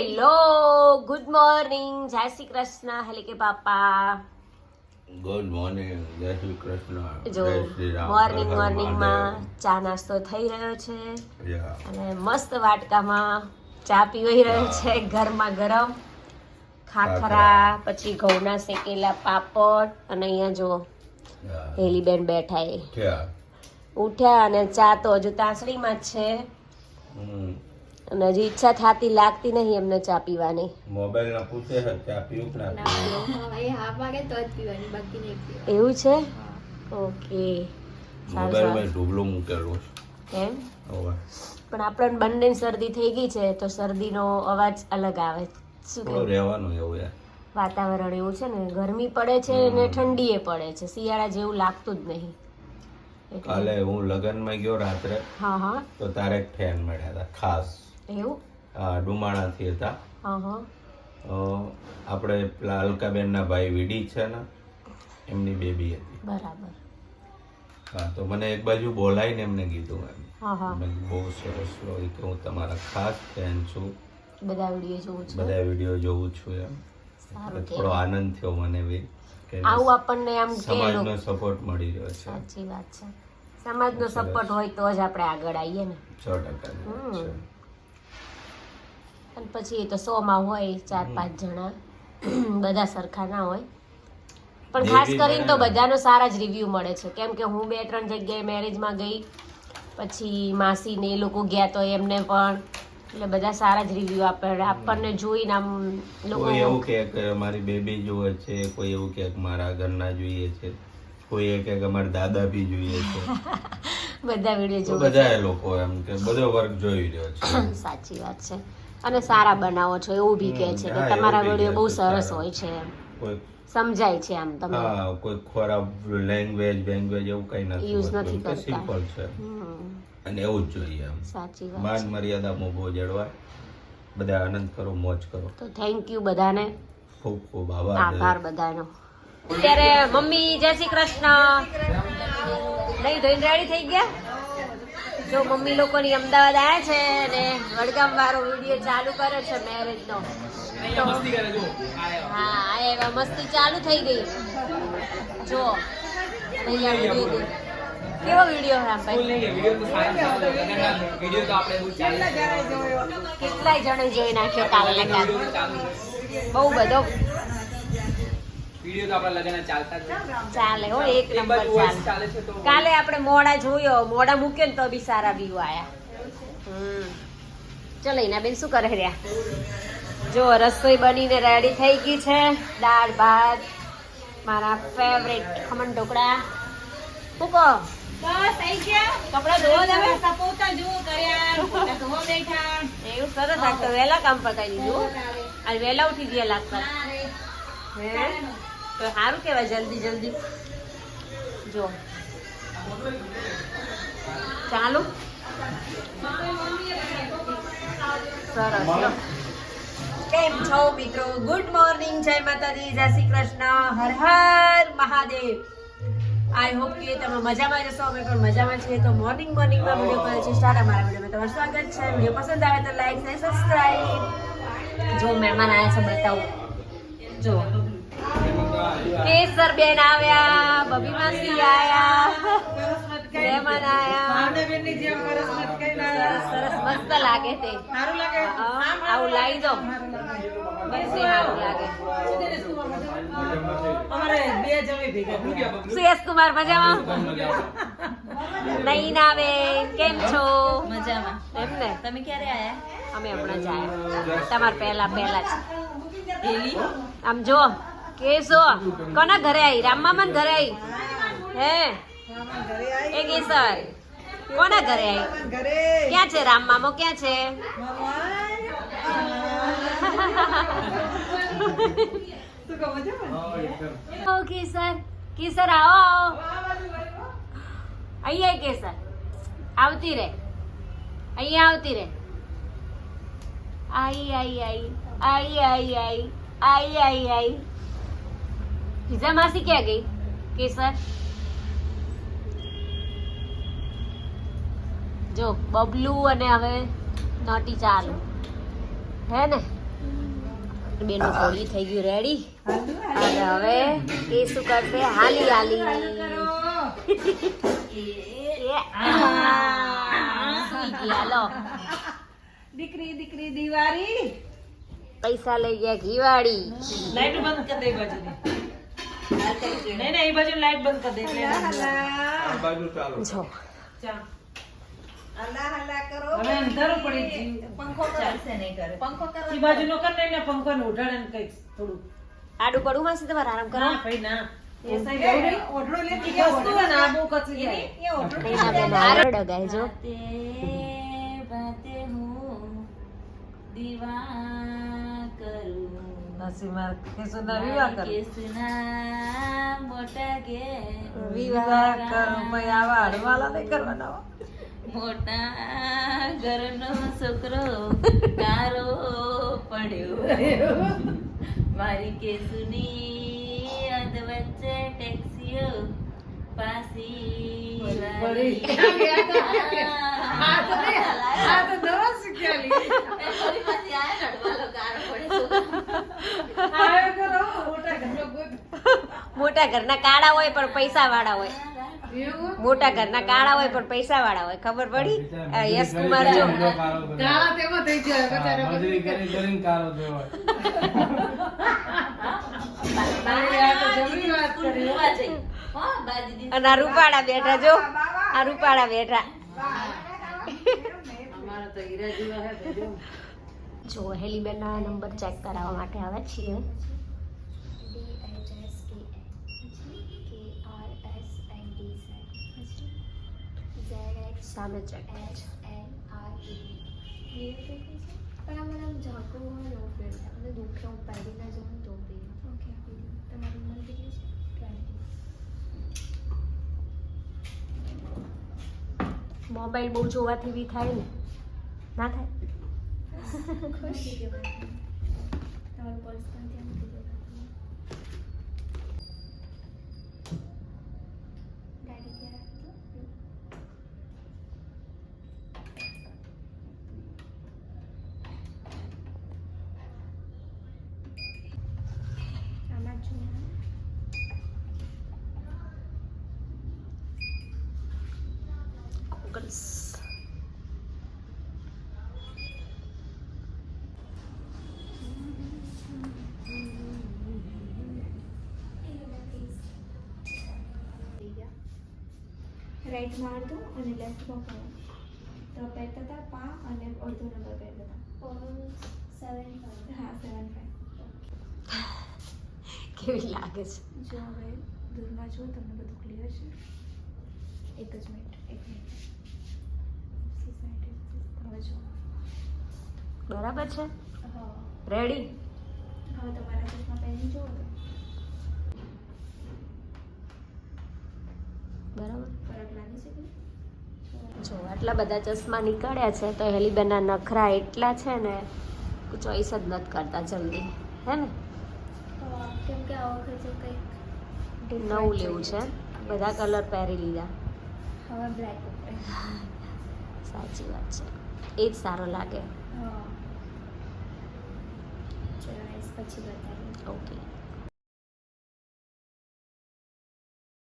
Hello good morning જય શ્રી કૃષ્ણ હેલે કે પાપા good morning જય શ્રી કૃષ્ણ જો મોર્નિંગ મોર્નિંગ મોર્નિંગમાં ચા નાસ્તો થઈ રહ્યો છે. અને મસ્ત વાટકામાં ચા પીવાઈ રહ્યો છે ગરમા ગરમ. ખાખરા પછી ઘઉંના શેકેલા પાપડ અને અહીંયા જો. હેલીબેન બેઠા એ ઉઠ્યા અને ચા તો હજુ તાસડીમાં જ છે. અને હજી ઈચ્છા થતી લાગતી નહીં એમને ચા પીવાની. મોબાઈલ ના પૂછે છે ચા પીવું કે ના એવું છે? ઓકે. સારું મોબાઈલમાં સારું. મૂકેલો છે. એમ પણ આપણને બંને શરદી થઈ ગઈ છે તો શરદીનો અવાજ અલગ આવે. શું કે રહેવાનું એવું યાર વાતાવરણ એવું છે ને ગરમી પડે છે ને ઠંડીએ પડે છે. શિયાળા જેવું લાગતું જ નહીં. એટલે- કાલે હું લગનમાં ગયો રાત્રે હા હા. તો તારે એક ફેન મળ્યા હતા ખાસ. એવું? હા ડુમાણાથી હતા. આપણે પેલા અલકાબેનના ભાઈ વીડી છે ને એમની બેબી હતી. બરાબર. હા તો મને એક બાજુ બોલાવીને એમને કીધું એમ. હા હા બહુ સરસ હોય કે હું તમારા ખાસ ફેન છું. બધા વીડિયો જોઉં છું. બધા વીડિયો જોઉં છું એમ. થોડો આનંદ થયો મને બી આવું આપણને આમ સમાજનો સપોર્ટ મળી રહ્યો છે. સાચી વાત છે. સમાજનો સપોર્ટ હોય તો જ આપણે આગળ આવીએ ને. સો ટકા. વાત છે અને પછી એ તો સોમાં હોય ચાર પાંચ જણા. બધા સરખા ના હોય. પણ ખાસ કરીને તો બધાનો સારા જ રિવ્યૂ મળે છે. કેમ કે હું બે ત્રણ જગ્યાએ મેરેજમાં ગઈ પછી માસી ને એ લોકો ગયા તો એમને પણ એટલે બધા સારા જ રિવ્યૂ આપે. આપણને જોઈને આમ લોકો એવું કહે કે મારી બેબી જોવે છે કોઈ એવું કહે કે મારા ઘરના જોઈએ છે કોઈ એ કે મારા દાદા બી જોઈએ છે. બધા વીડિયો જોવે બધા લોકો એમ કે બધો વર્ગ જોઈ રહ્યો છે. સાચી વાત છે. અને સારા બનાવો છો એવું બી કહે છે કે તમારા વીડિયો બહુ સરસ હોય છે સમજાય છે આમ તમે હા કોઈ ખરાબ લેંગ્વેજ લેંગ્વેજ એવું કઈ નથી યુઝ નથી કરતા. સિમ્પલ છે. અને એવું જ જોઈએ સાચી વાત માન મર્યાદા મોભો જળવાય. બધા આનંદ કરો મોજ કરો. તો થેન્ક યુ બધાને. ખૂબ ખૂબ આભાર. આભાર બધાનો. અત્યારે મમ્મી જય શ્રી કૃષ્ણ. નહીં ધોઈને રેડી થઈ ગયા? જો મમ્મી લોકોની અમદાવાદ આવ્યા છે અને વડગામ વાળો વીડિયો ચાલુ કર્યો છે મેરેજ નો. હા આ એવા મસ્તી ચાલુ થઈ ગઈ. જો કેવો વીડિયો રામભાઈ? કેટલાય જણે જોઈ નાખ્યો કાલે બહુ બધો. વીડિયો તો આપણા લગન ચાલતા જ ચાલે હો એક નંબર ચાલે. ચાલે છે તો. કાલે આપણે મોડા જોયો મોડા મૂકે ને તો બી સારા વ્યૂ આયા. હમ. ચલો એના બેન શું કરે રહ્યા? જો રસોઈ બનીને રેડી થઈ ગઈ છે. દાળ ભાત મારા ફેવરેટ ખમણ ઢોકળા. શું કહો? કપડા ધોવા તમે એવું સરસ આ તો વહેલા કામ પતાવી દીધું. આજે વહેલા ઉઠી ગયા લાગતા. હે તો સારું કહેવાય જલ્દી જલ્દી. જો. ચાલુ. સરસ. કેમ છો મિત્રો? ગુડ મોર્નિંગ જય માતાજી, જય શ્રી કૃષ્ણ. હર હર મહાદેવ. આઈ હોપ કે તમે મજામાં જશો અમે પણ મજામાં છીએ. તો મોર્નિંગ મોર્નિંગમાં વીડિયો કરે છે. સ્ટાર્ટ અમારા વિડીયોમાં તમારું સ્વાગત છે. વીડિયો પસંદ આવે તો લાઈક અને સબસ્ક્રાઈબ જો, મહેમાન આવ્યા છે, બતાવું. જો. કેસર બેન આવ્યા બબી માસી આયા મહેમાન આયા. સરસ મસ્ત લાગે તે. આવું લાવી દો. સારું લાગે. સુયસ કુમાર મજામાં? નહીં ના બેન કેમ છો? મજામાં. એમ ને તમે ક્યારે આયા? અમે હમણાં જ આવ્યા તમાર પહેલા પહેલા જ. આમ જો કેસો કોના ઘરે આવી રામ મામા ઘરે આવી હે? એ કેસર. કોના ઘરે આવી ક્યાં છે રામ મામો ક્યાં છે? ઓકે કેસર. કેસર આવો આવો. અહીંયા કેસર. આવતી રે અહીંયા આવતી રે આઈ આઈ આઈ. આઈ આઈ આઈ. આઈ આઈ આઈ. હિઝા માસી ક્યાં ગઈ? કેસર? જો બબલુ અને હવે નોટી ચાલુ. હે ને? બેનનું કોળી થઈ ગયું રેડી અને હવે એ શું કરશે હાલી હાલી. એ, આ, સુઈ ગયા લો દીકરી દીકરી દિવાળી. પૈસા લઈ ગયા ઘીવાળી લાઈટ બંધ કરી દે બાજુની નહીં નહીં એ બાજુ લાઈટ બંધ કરી દે એટલે બાજુ ચાલો. જો. હવે અંધારું પડી પંખો ચાલશે નહીં કરે. પંખો એ બાજુનો કર ને પંખો ને ને થોડું આડું પડું હશે તમારે આરામ કરો. ના ભાઈ ના. વસ્તુ બહુ કચરી જો. બાતે હું કરું કેશુના વિવાહ કરો. કેસના મોટા કે વિવાહ કરો પછી આવા હળવાલા નહીં કરવાના મોટા ઘરનો છોકરો કારો પડ્યો. મારી કેસુની અધ વચ્ચે ટેક્સીઓ પાસી પડી. આ તો નવા શીખ્યા લી. આવ્યો કરો, મોટા ઘરનો ગોત. મોટા ઘરના કાળા હોય પણ પૈસા વાળા હોય. મોટા ઘરના કાળા હોય પણ પૈસા વાળા હોય. ખબર પડી? આ યશ કુમાર જો. કાળા તેવો થઈ જાય બચારા મજૂરી કરી કરીને કાળો થયો. અને આ રૂપાળા બેઠા જો. આ રૂપાળા બેઠા. જો. જો હેલીબેન નંબર ચેક કરાવવા માટે આવે છીએ સામે ચેક મોબાઈલ બહુ જોવાથી બી થાય ને? ના થાય? Goggles. રાઈટ માર અને લેફ્ટમાં પણ તો પહેરતા હતા પા અને અડધો નંબર પહેરતા હતા. સેવન હા સેવન ફાઈવ કેવી લાગે છે? જો હવે દૂરમાં જુઓ તમને બધું ક્લિયર છે? એક જ મિનિટ એક મિનિટ હવે જુઓ બરાબર છે? રેડી હવે તમારા ચશ્મા પહેરી જુઓ બરાબર. ફરક લાગે છે જો આટલા બધા ચશ્મા નીકળ્યા છે તો હેલીબેનના નખરા એટલા છે ને ચોઈસ જ નથી કરતા જલ્દી. હે ને? કેમ કે આ વખતે કંઈક નવું લેવું છે બધા કલર પહેરી લીધા. હવે બ્લેક સાચી વાત છે. એ જ સારો લાગે. ઓકે.